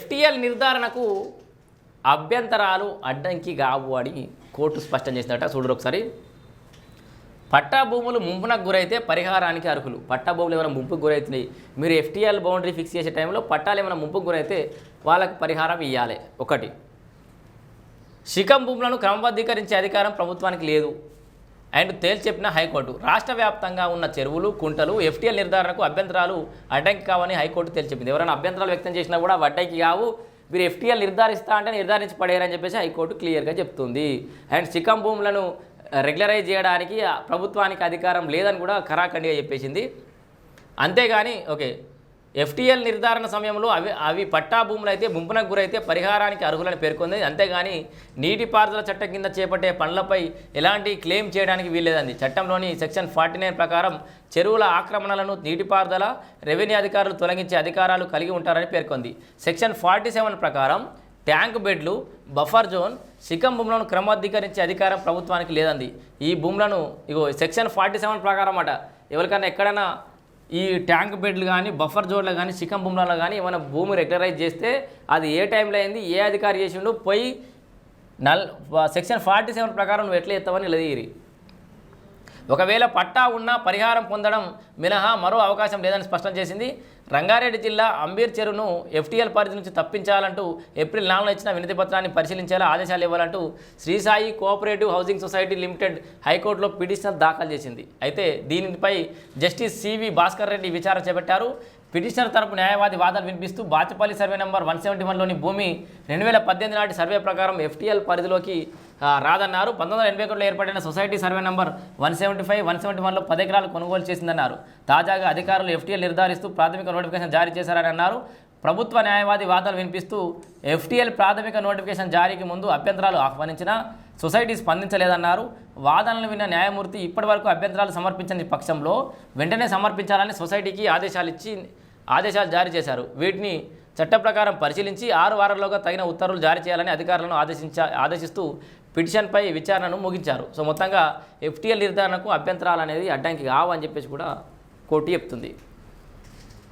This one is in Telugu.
ఎఫ్టీఎల్ నిర్ధారణకు అభ్యంతరాలు అడ్డంకి కావు అని కోర్టు స్పష్టం చేసిందట. చూడరు ఒకసారి. పట్టా భూములు ముంపునకు గురైతే పరిహారానికి అర్హులు. పట్టా భూములు ఏమైనా ముంపుకు గురవుతున్నాయి మీరు ఎఫ్టీఎల్ బౌండరీ ఫిక్స్ చేసే టైంలో పట్టాలు ఏమైనా ముంపుకు గురైతే వాళ్ళకు పరిహారం ఇవ్వాలి ఒకటి. శిఖం భూములను క్రమబద్ధీకరించే అధికారం ప్రభుత్వానికి లేదు. అండ్ తేల్చెప్పిన హైకోర్టు రాష్ట్ర వ్యాప్తంగా ఉన్న చెరువులు కుంటలు ఎఫ్టీఎల్ నిర్ధారణకు అభ్యంతరాలు అడ్డంకి కావని హైకోర్టు తేల్చెప్పింది ఎవరైనా అభ్యంతరాలు వ్యక్తం చేసినా కూడా అడ్డంకి కావు. మీరు ఎఫ్టీఎల్ నిర్ధారిస్తా అంటే నిర్ధారించి పడేయరని చెప్పేసి హైకోర్టు క్లియర్గా చెప్తుంది. అండ్ శిఖం భూములను రెగ్యులరైజ్ చేయడానికి ఆ ప్రభుత్వానికి అధికారం లేదని కూడా ఖరాఖండిగా చెప్పేసింది. అంతేగాని ఓకే ఎఫ్టీఎల్ నిర్ధారణ సమయంలో అవి అవి పట్టా భూములు అయితే ముంపునకు గురైతే పరిహారానికి అర్హులని పేర్కొంది. అంతేగాని నీటిపారుదల చట్టం కింద చేపట్టే పనులపై ఎలాంటి క్లెయిమ్ చేయడానికి వీల్లేదండి చట్టంలోని సెక్షన్ ఫార్టీ నైన్ ప్రకారం చెరువుల ఆక్రమణలను నీటిపారుదల రెవెన్యూ అధికారులు తొలగించే అధికారాలు కలిగి ఉంటారని పేర్కొంది. సెక్షన్ ఫార్టీ సెవెన్ ప్రకారం ట్యాంక్ బెడ్లు బఫర్ జోన్ సికం భూములను క్రమబద్ధీకరించే అధికారం ప్రభుత్వానికి లేదండి ఈ భూములను ఇగో సెక్షన్ ఫార్టీ సెవెన్ ప్రకారం అట ఎవరికైనా ఎక్కడైనా ఈ ట్యాంక్ బెడ్లు కానీ బఫర్ జోన్లు కానీ చికెన్ బొమ్మలలో కానీ ఏమైనా భూమి రెగ్యులరైజ్ చేస్తే అది ఏ టైంలో అయింది ఏ అధికారి చేసిండు పోయి నల్ సెక్షన్ ఫార్టీ సెవెన్ ప్రకారం నువ్వు ఎట్లా ఎత్తావని నిలదీరి ఒకవేళ పట్టా ఉన్నా పరిహారం పొందడం మినహా మరో అవకాశం లేదని స్పష్టం చేసింది. రంగారెడ్డి జిల్లా అంబీర్ చెరువును ఎఫ్టీఎల్ పరిధి నుంచి తప్పించాలంటూ ఏప్రిల్ నాలుగున ఇచ్చిన వినతి పత్రాన్ని పరిశీలించేలా ఆదేశాలు ఇవ్వాలంటూ Sri Sai cooperative housing society limited హైకోర్టులో పిటిషన్ దాఖలు చేసింది. అయితే దీనిపై జస్టిస్ సివి భాస్కర్ రెడ్డి విచారణ చేపట్టారు. పిటిషనర్ తరపు న్యాయవాది వాదనలు వినిపిస్తూ Bachupally survey number one seventy వన్లోని భూమి రెండు వేల పద్దెనిమిది నాటి సర్వే ప్రకారం ఎఫ్టీఎల్ పరిధిలోకి రాదన్నారు. పంతొమ్మిది వందల ఎనభై ఒకటిలో ఏర్పడిన society survey number one seventy five one seventy వన్లో పది ఎకరాలు కొనుగోలు చేసిందన్నారు. తాజాగా అధికారులు ఎఫ్టీఎల్ నిర్ధారిస్తూ ప్రాథమిక నోటిఫికేషన్ జారీ చేశారని అన్నారు ప్రభుత్వ న్యాయవాది వాదనలు వినిపిస్తూ ఎఫ్టీఎల్ ప్రాథమిక నోటిఫికేషన్ జారీకి ముందు అభ్యంతరాలు ఆహ్వానించిన సొసైటీ స్పందించలేదన్నారు. వాదనలు విన్న న్యాయమూర్తి ఇప్పటివరకు అభ్యంతరాలు సమర్పించని పక్షంలో వెంటనే సమర్పించాలని సొసైటీకి ఆదేశాలు ఇచ్చి ఆదేశాలు జారీ చేశారు. వీటిని చట్ట ప్రకారం పరిశీలించి ఆరు వారాల్లోగా తగిన ఉత్తర్వులు జారీ చేయాలని అధికారులను ఆదేశించా ఆదేశిస్తూ పిటిషన్పై విచారణను ముగించారు. సో మొత్తంగా ఎఫ్టీఎల్ నిర్ధారణకు అభ్యంతరాలు అనేది అడ్డంకి కావు అని చెప్పేసి కూడా కోర్టు చెప్తుంది.